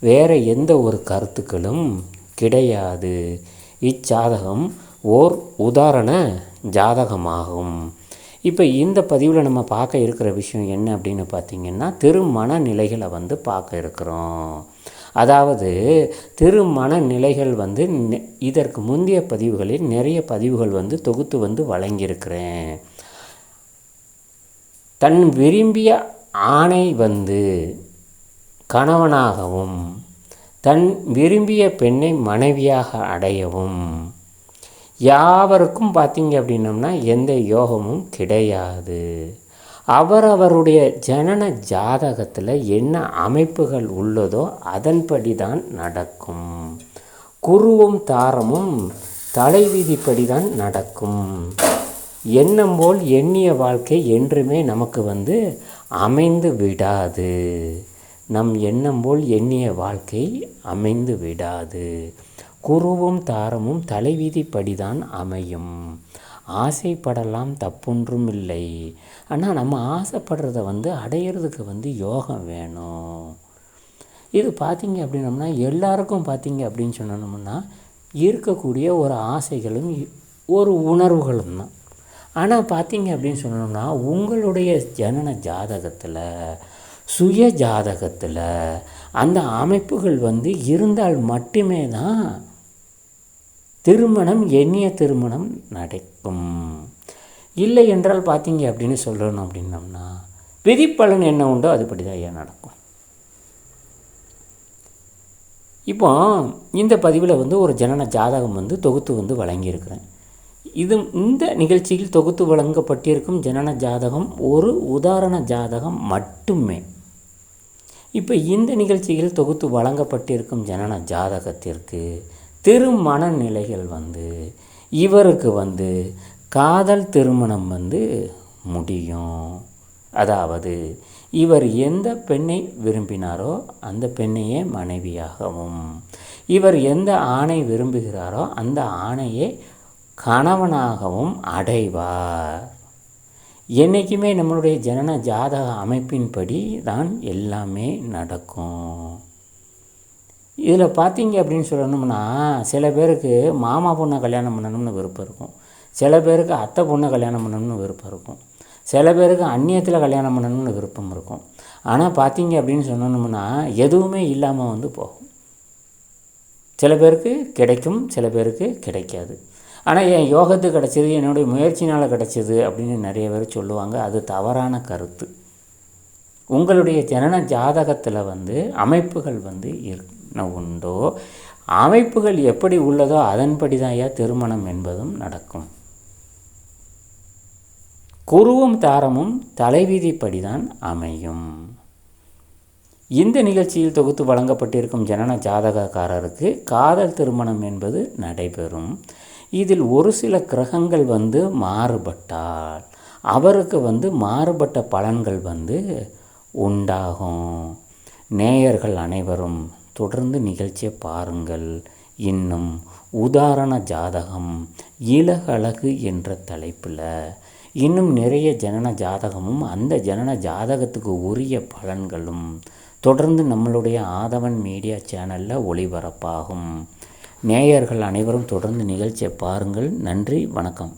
வேறு எந்த ஒரு கருத்துக்களும் கிடையாது. இச்சாதகம் ஓர் உதாரண ஜாதகமாகும். இப்போ இந்த பதிவில் நம்ம பார்க்க இருக்கிற விஷயம் என்ன அப்படின்னு பார்த்திங்கன்னா திருமண நிலைகளை வந்து பார்க்க இருக்கிறோம். அதாவது திருமண நிலைகள் வந்து இதற்கு முந்தைய பதிவுகளில் நிறைய பதிவுகள் வந்து தொகுத்து வந்து வழங்கியிருக்கிறேன். தன் விரும்பிய ஆணை வந்து கணவனாகவும் தன் விரும்பிய பெண்ணை மனைவியாக அடையவும். யாவருக்கும் பார்த்தீங்க அப்படின்னம்னா எந்த யோகமும் கிடையாது. அவரவருடைய ஜனன ஜாதகத்தில் என்ன அமைப்புகள் உள்ளதோ அதன்படி தான் நடக்கும். குருவும் தாரமும் தலைவிதிப்படி தான் நடக்கும். எண்ணம் போல் எண்ணிய வாழ்க்கை என்றுமே நமக்கு வந்து அமைந்து விடாது. நம் எண்ணம் போல் எண்ணிய வாழ்க்கை அமைந்து விடாது. குருவும் தாரமும் தலைவிதிப்படிதான் அமையும். ஆசைப்படலாம் தப்பொன்றும் இல்லை ஆனால் நம்ம ஆசைப்படுறத வந்து அடையிறதுக்கு வந்து யோகம் வேணும். இது பார்த்திங்க அப்படின்னம்னா எல்லாருக்கும் பார்த்திங்க அப்படின்னு சொன்னோம்னா இருக்கக்கூடிய ஒரு ஆசைகளும் ஒரு உணர்வுகளும் தான். ஆனால் பார்த்தீங்க அப்படின்னு சொன்னோம்னா உங்களுடைய ஜனன ஜாதகத்தில் சுய ஜாதகத்தில் அந்த அமைப்புகள் வந்து இருந்தால் மட்டுமே தான் திருமணம் எண்ணிய திருமணம் நடக்கும். இல்லை என்றால் பார்த்தீங்க அப்படின்னு சொல்லணும் அப்படின்னம்னா விதிப்பலன் என்ன உண்டோ அதுபடி தான் ஏன் நடக்கும். இப்போ இந்த பதிவில் வந்து ஒரு ஜனன ஜாதகம் வந்து தொகுத்து வந்து வழங்கியிருக்கிறேன். இது இந்த நிகழ்ச்சியில் தொகுத்து வழங்கப்பட்டிருக்கும் ஜனன ஜாதகம் ஒரு உதாரண ஜாதகம் மட்டுமே. இப்போ இந்த நிகழ்ச்சியில் தொகுத்து வழங்கப்பட்டிருக்கும் ஜனன ஜாதகத்திற்கு திருமண நிலைகள் வந்து இவருக்கு வந்து காதல் திருமணம் வந்து முடியும். அதாவது இவர் எந்த பெண்ணை விரும்பினாரோ அந்த பெண்ணையே மனைவியாகவும் இவர் எந்த ஆணை விரும்புகிறாரோ அந்த ஆணையே கணவனாகவும் அடைவார். என்றைக்குமே நம்மளுடைய ஜனன ஜாதக அமைப்பின்படி தான் எல்லாமே நடக்கும். இதில் பார்த்தீங்க அப்படின்னு சொல்லணும்னா சில பேருக்கு மாமா பொண்ணை கல்யாணம் பண்ணணும்னு விருப்பம் இருக்கும். சில பேருக்கு அத்தை பொண்ணை கல்யாணம் பண்ணணும்னு விருப்பம் இருக்கும். சில பேருக்கு அந்நியத்தில் கல்யாணம் பண்ணணும்னு விருப்பம் இருக்கும். ஆனால் பார்த்தீங்க அப்படின்னு சொன்னோம்னா எதுவுமே இல்லாமல் வந்து போகும். சில பேருக்கு கிடைக்கும் சில பேருக்கு கிடைக்காது. ஆனால் என் யோகத்து கிடச்சிது என்னுடைய முயற்சினால் கிடச்சிது அப்படின்னு நிறைய பேர் சொல்லுவாங்க. அது தவறான கருத்து. உங்களுடைய ஜனன ஜாதகத்தில் வந்து அமைப்புகள் வந்து என்ன உண்டோ அமைப்புகள் எப்படி உள்ளதோ அதன்படி தான் திருமணம் என்பதும் நடக்கும். குருவும் தாரமும் தலைவிதிப்படி தான் அமையும். இந்த நிகழ்ச்சியில் தொகுத்து வழங்கப்பட்டிருக்கும் ஜனன ஜாதகக்காரருக்கு காதல் திருமணம் என்பது நடைபெறும். இதில் ஒரு சில கிரகங்கள் வந்து மாறுபட்டால் அவருக்கு வந்து மாறுபட்ட பலன்கள் வந்து உண்டாகும். நேயர்கள் அனைவரும் தொடர்ந்து நிகழ்ச்சியை பாருங்கள். இன்னும் உதாரண ஜாதகம் இலகழகு என்ற தலைப்பில். இன்னும் நிறைய ஜனன ஜாதகமும் அந்த ஜனன ஜாதகத்துக்கு உரிய பலன்களும் தொடர்ந்து நம்மளுடைய ஆதவன் மீடியா சேனலில் ஒளிபரப்பாகும். நேயர்கள் அனைவரும் தொடர்ந்து நிகழ்ச்சியை பாருங்கள். நன்றி வணக்கம்.